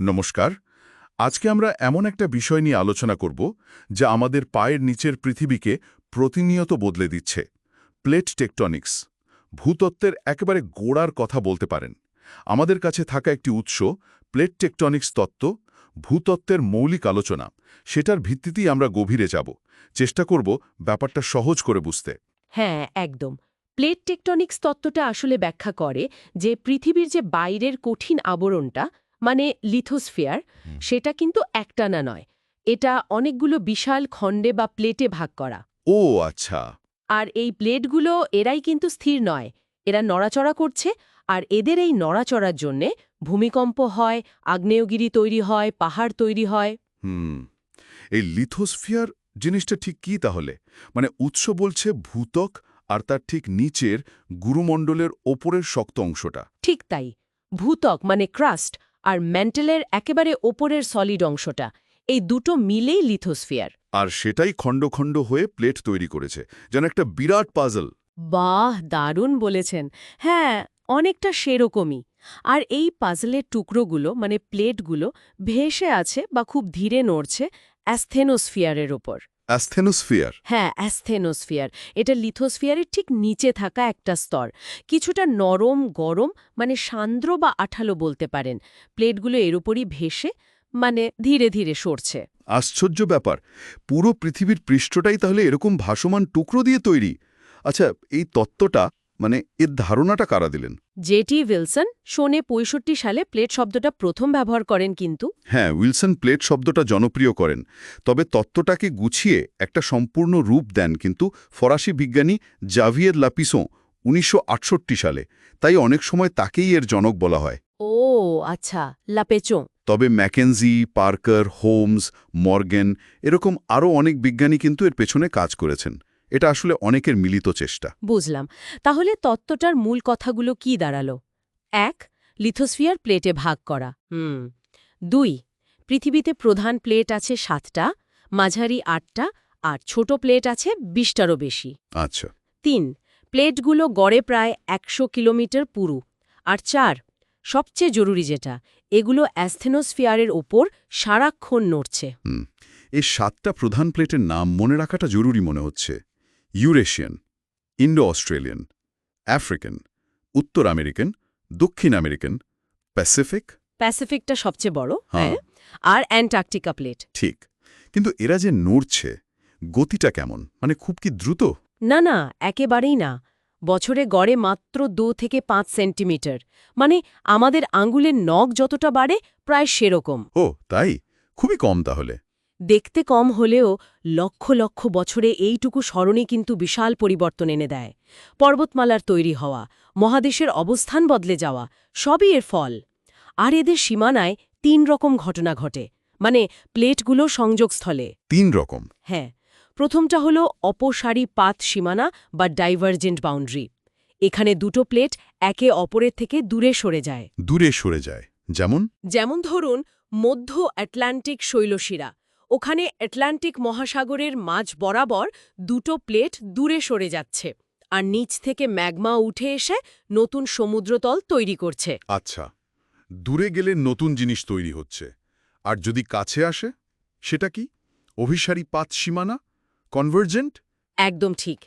নমস্কার। আজকে আমরা এমন একটা বিষয় নিয়ে আলোচনা করব, যা আমাদের পায়ের নিচের পৃথিবীকে প্রতিনিয়ত বদলে দিচ্ছে। Plate tectonics. ভূতত্ত্বের একেবারে গোড়ার কথা বলতে পারেন। আমাদের কাছে থাকা একটি উৎস, প্লেট টেকটনিক্স তত্ত্ব, ভূতত্ত্বের মৌলিক আলোচনা। সেটার ভিত্তিতেই আমরা গভীরে যাব। চেষ্টা করব ব্যাপারটা সহজ করে বুঝতে। হ্যাঁ একদম। প্লেট টেকটনিক্স তত্ত্বটা আসলে ব্যাখ্যা করে যে পৃথিবীর যে বাইরের কঠিন আবরণটা মানে লিথোস্ফিয়ার সেটা কিন্তু একটানা নয়। এটা অনেকগুলো বিশাল খণ্ডে বা প্লেটে ভাগ করা। ও আচ্ছা। আর এই প্লেটগুলো এরাই কিন্তু স্থির নয়। এরা নড়াচড়া করছে আর এদের এই নড়াচড়ার জন্যে ভূমিকম্প হয় আগ্নেয়গিরি তৈরি হয় পাহাড় তৈরি হয়। হুম। এই লিথোস্ফিয়ার জিনিসটা ঠিক কি তাহলে? মানে উৎস বলছে ভূতক আর তার ঠিক নিচের গুরুমণ্ডলের ওপরের শক্ত অংশটা। ঠিক তাই। ভূতক মানে ক্রাস্ট আর মেন্টালের একেবারে ওপরের সলিড অংশটা এই দুটো মিলেই লিথোস্ফিয়ার আর সেটাই খণ্ড খণ্ড হয়ে প্লেট তৈরি করেছে যেন একটা বিরাট পাজল বাহ দারুণ বলেছেন। হ্যাঁ অনেকটা সেরকমই। আর এই পাজলের টুকরোগুলো মানে প্লেটগুলো ভেসে আছে বা খুব ধীরে নড়ছে অ্যাস্থেনোস্ফিয়ারের ওপর। অ্যাস্থেনোস্ফিয়ার। হ্যাঁ অ্যাস্থেনোস্ফিয়ার। এটা লিথোস্ফিয়ারের ঠিক নিচে থাকা একটা স্তর। কিছুটা নরম গরম মানে সান্দ্র বা আঠালো বলতে পারেন। প্লেটগুলো এর উপরই ভেসে মানে ধীরে ধীরে সরছে। আশ্চর্য ব্যাপার। পুরো পৃথিবীর পৃষ্ঠটাই তাহলে এরকম ভাসমান টুকরো দিয়ে তৈরি। আচ্ছা এই তত্ত্বটা মানে এর ধারণাটা কারা দিলেন? জেটি উইলসন শোনে পঁয়ষট্টি সালে প্লেট শব্দটা প্রথম ব্যবহার করেন কিন্তু। হ্যাঁ উইলসন প্লেট শব্দটা জনপ্রিয় করেন। তবে তত্ত্বটাকে গুছিয়ে একটা সম্পূর্ণ রূপ দেন কিন্তু ফরাসি বিজ্ঞানী জাভিয়ের লাপিসো উনিশশো আটষট্টি সালে। তাই অনেক সময় তাকেই এর জনক বলা হয়। ও আচ্ছা লাপেচো। তবে ম্যাকেনজি পার্কার হোমস মর্গেন এরকম আরও অনেক বিজ্ঞানী কিন্তু এর পেছনে কাজ করেছেন। এটা আসলে অনেকের মিলিত চেষ্টা। বুঝলাম। তাহলে তত্ত্বটার মূল কথাগুলো কি দাঁড়াল? এক লিথোস্ফিয়ার প্লেটে ভাগ করা। হুম। দুই পৃথিবীতে প্রধান প্লেট আছে সাতটা মাঝারি আটটা আর ছোট প্লেট আছে বিশটারও বেশি। আচ্ছা। তিন প্লেটগুলো গড়ে প্রায় একশো কিলোমিটার পুরু। আর চার সবচেয়ে জরুরি যেটা এগুলো অ্যাস্থেনোস্ফিয়ারের ওপর সারাক্ষণ নড়ছে। হুম। এই সাতটা প্রধান প্লেটের নাম মনে রাখাটা জরুরি মনে হচ্ছে। ইউরেশিয়ান ইন্ডো অস্ট্রেলিয়ান আফ্রিকান উত্তর আমেরিকান দক্ষিণ আমেরিকান প্যাসিফিক। প্যাসিফিকটা সবচেয়ে বড় হ্যাঁ। হ্যাঁ আর অ্যান্টার্কটিকা প্লেট। ঠিক। কিন্তু এরা যে নড়ছে গতিটা কেমন? মানে খুব কি দ্রুত? না না একেবারেই না। বছরে গড়ে মাত্র দু থেকে পাঁচ সেন্টিমিটার। মানে আমাদের আঙ্গুলের নখ যতটা বাড়ে প্রায় সেরকম। ও তাই? খুবই কম তাহলে। দেখতে কম হলেও লক্ষ লক্ষ বছরে এইটুকু স্মরণে কিন্তু বিশাল পরিবর্তন এনে দেয়। পর্বতমালার তৈরি হওয়া মহাদেশের অবস্থান বদলে যাওয়া সবই এর ফল। আর এদের সীমানায় তিন রকম ঘটনা ঘটে মানে প্লেটগুলো সংযোগস্থলে। তিন রকম? হ্যাঁ প্রথমটা হলো অপসারী পাত সীমানা বা ডাইভার্জেন্ট বাউন্ডারি। এখানে দুটো প্লেট একে অপরের থেকে দূরে সরে যায়। দূরে সরে যায়। যেমন? যেমন ধরুন মধ্য আটলান্টিক শৈলশিরা ওখানে অ্যাটলান্টিক মহাসাগরের মাঝ বরাবর দুটো প্লেট দূরে সরে যাচ্ছে আর নিচ থেকে ম্যাগমা উঠে এসে নতুন সমুদ্রতল তৈরি করছে। আচ্ছা দূরে গেলে নতুন জিনিস তৈরি হচ্ছে আর যদি কাছে আসে সেটা কি? অভিসারী পাত সীমানা? কনভার্জেন্ট? একদম ঠিক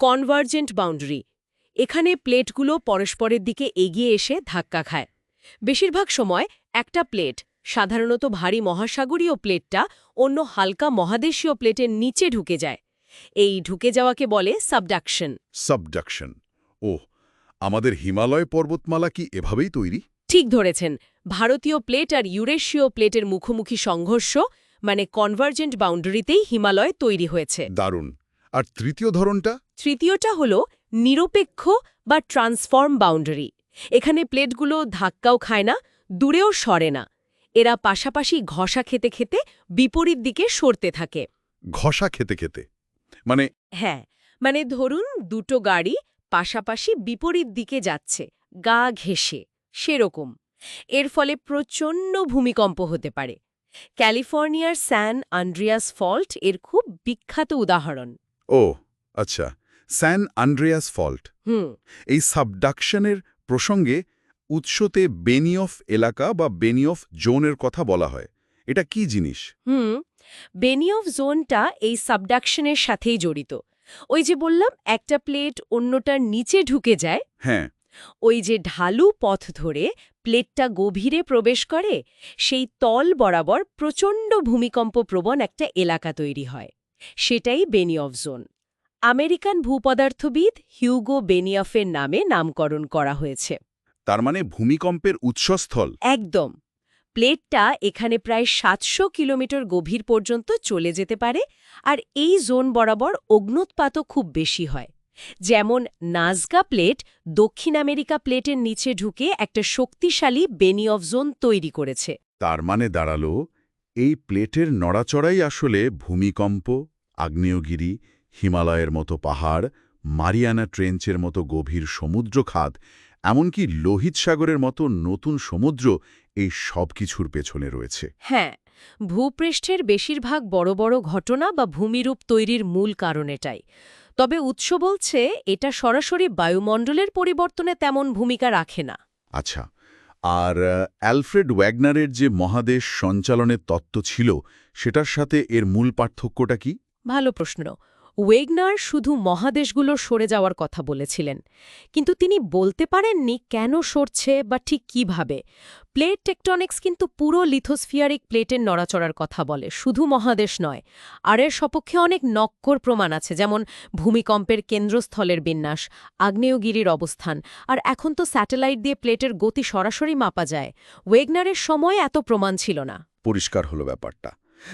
কনভার্জেন্ট বাউন্ডারি এখানে প্লেটগুলো পরস্পরের দিকে এগিয়ে এসে ধাক্কা খায়। বেশিরভাগ সময় একটা প্লেট সাধারণত ভারী মহাসাগরীয় প্লেটটা অন্য হালকা মহাদেশীয় প্লেটের নিচে ঢুকে যায়। এই ঢুকে যাওয়াকে বলে সাবডাকশন। সাবডাকশন। ওহ আমাদের হিমালয় পর্বতমালা কি এভাবেই তৈরি? ঠিক ধরেছেন। ভারতীয় প্লেট আর ইউরেশীয় প্লেটের মুখোমুখি সংঘর্ষ মানে কনভার্জেন্ট বাউন্ডারিতেই হিমালয় তৈরি হয়েছে। দারুণ। আর তৃতীয় ধরনটা? তৃতীয়টা হল নিরপেক্ষ বা ট্রান্সফর্ম বাউন্ডারি। এখানে প্লেটগুলো ধাক্কাও খায় না দূরেও সরে না। এরা পাশাপাশি ঘষা খেতে খেতে বিপরীত দিকে সরতে থাকে। ঘষা খেতে খেতে? মানে হ্যাঁ মানে ধরুন দুটো গাড়ি পাশাপাশি বিপরীত দিকে যাচ্ছে গা ঘেঁষে সেরকম। এর ফলে প্রচণ্ড ভূমিকম্প হতে পারে। ক্যালিফোর্নিয়ার স্যান আন্ড্রিয়াস ফল্ট এর খুব বিখ্যাত উদাহরণ। ও আচ্ছা স্যান আন্ড্রিয়াস ফল্ট। হুম। এই সাবডাকশনের প্রসঙ্গে উৎসতে বেনিয়ফ এলাকা বা বেনিয়ফ জোনের কথা বলা হয়। এটা কি জিনিস? হুম বেনিয়ফ জোনটা এই সাবডাকশনের সাথেই জড়িত। ওই যে বললাম একটা প্লেট অন্যটার নিচে ঢুকে যায়। হ্যাঁ। ওই যে ঢালু পথ ধরে প্লেটটা গভীরে প্রবেশ করে সেই তল বরাবর প্রচণ্ড ভূমিকম্প প্রবণ একটা এলাকা তৈরি হয়। সেটাই বেনিয়ফ জোন। আমেরিকান ভূপদার্থবিদ হিউগো বেনিয়ফের নামে নামকরণ করা হয়েছে। তার মানে ভূমিকম্পের উৎসস্থল। একদম। প্লেটটা এখানে প্রায় সাতশো কিলোমিটার গভীর পর্যন্ত চলে যেতে পারে আর এই জোন বরাবর অগ্নুৎপাতও খুব বেশি হয়। যেমন নাজগা প্লেট দক্ষিণ আমেরিকা প্লেটের নিচে ঢুকে একটা শক্তিশালী বেনি অফ জোন তৈরি করেছে। তার মানে দাঁড়াল এই প্লেটের নড়াচড়াই আসলে ভূমিকম্প আগ্নেয়গিরি হিমালয়ের মতো পাহাড় মারিয়ানা ট্রেঞ্চের মতো গভীর সমুদ্র খাত এমনকি লোহিত সাগরের মতো নতুন সমুদ্র এই সব কিছুর পেছনে রয়েছে। হ্যাঁ ভূপৃষ্ঠের বেশিরভাগ বড় বড় ঘটনা বা ভূমিরূপ তৈরির মূল কারণ এটাই। তবে উৎস বলছে এটা সরাসরি বায়ুমণ্ডলের পরিবর্তনে তেমন ভূমিকা রাখে না। আচ্ছা আর অ্যালফ্রেড ওয়াগনারের যে মহাদেশ সঞ্চালনের তত্ত্ব ছিল সেটার সাথে এর মূল পার্থক্যটা কি? ভালো প্রশ্ন। ওয়েগনার শুধু মহাদেশগুলো সরে যাওয়ার কথা বলেছিলেন। কিন্তু তিনি বলতে পারেননি কেন সরছে বা ঠিক কীভাবে। প্লেট টেকটনিক্স কিন্তু পুরো লিথোস্ফিয়ারিক প্লেটের নড়াচড়ার কথা বলে, শুধু মহাদেশ নয়। আর এর সপক্ষে অনেক নক্কর প্রমাণ আছে, যেমন ভূমিকম্পের কেন্দ্রস্থলের বিন্যাস, আগ্নেয়গিরির অবস্থান, আর এখন তো স্যাটেলাইট দিয়ে প্লেটের গতি সরাসরি মাপা যায়। ওয়েগনারের সময় এত প্রমাণ ছিল না। পরিষ্কার হলো ব্যাপারটা।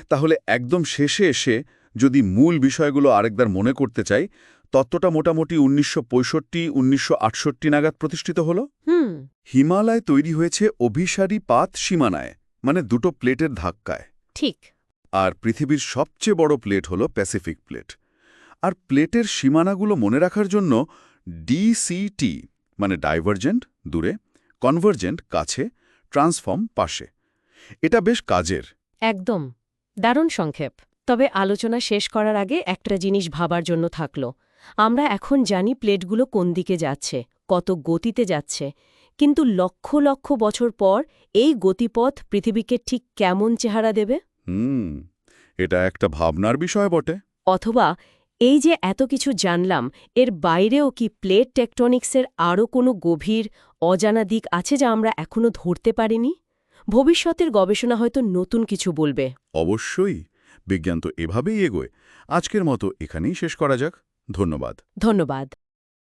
তাহলে একদম শেষে এসে যদি মূল বিষয়গুলো আরেকবার মনে করতে চাই তত্ত্বটা মোটামুটি উনিশশো পঁয়ষট্টি উনিশশো আটষট্টি নাগাদ প্রতিষ্ঠিত হল। হুম। হিমালয় তৈরি হয়েছে অভিসারী পাত সীমানায় মানে দুটো প্লেটের ধাক্কায়। ঠিক। আর পৃথিবীর সবচেয়ে বড় প্লেট হল প্যাসিফিক প্লেট। আর প্লেটের সীমানাগুলো মনে রাখার জন্য ডিসিটি মানে ডাইভারজেন্ট দূরে কনভার্জেন্ট কাছে ট্রান্সফর্ম পাশে। এটা বেশ কাজের। একদম। দারুণ সংক্ষেপ। তবে আলোচনা শেষ করার আগে একটা জিনিস ভাবার জন্য থাকল। আমরা এখন জানি প্লেটগুলো কোন দিকে যাচ্ছে কত গতিতে যাচ্ছে কিন্তু লক্ষ লক্ষ বছর পর এই গতিপথ পৃথিবীকে ঠিক কেমন চেহারা দেবে? হুম এটা একটা ভাবনার বিষয় বটে। অথবা এই যে এত কিছু জানলাম এর বাইরেও কি প্লেট টেকটনিক্সের আরও কোনো গভীর অজানা দিক আছে যা আমরা এখনও ধরতে পারিনি? ভবিষ্যতের গবেষণা হয়তো নতুন কিছু বলবে। অবশ্যই বিজ্ঞান তো এভাবেই এগোয়। আজকের মতো এখানেই শেষ করা যাক। ধন্যবাদ। ধন্যবাদ।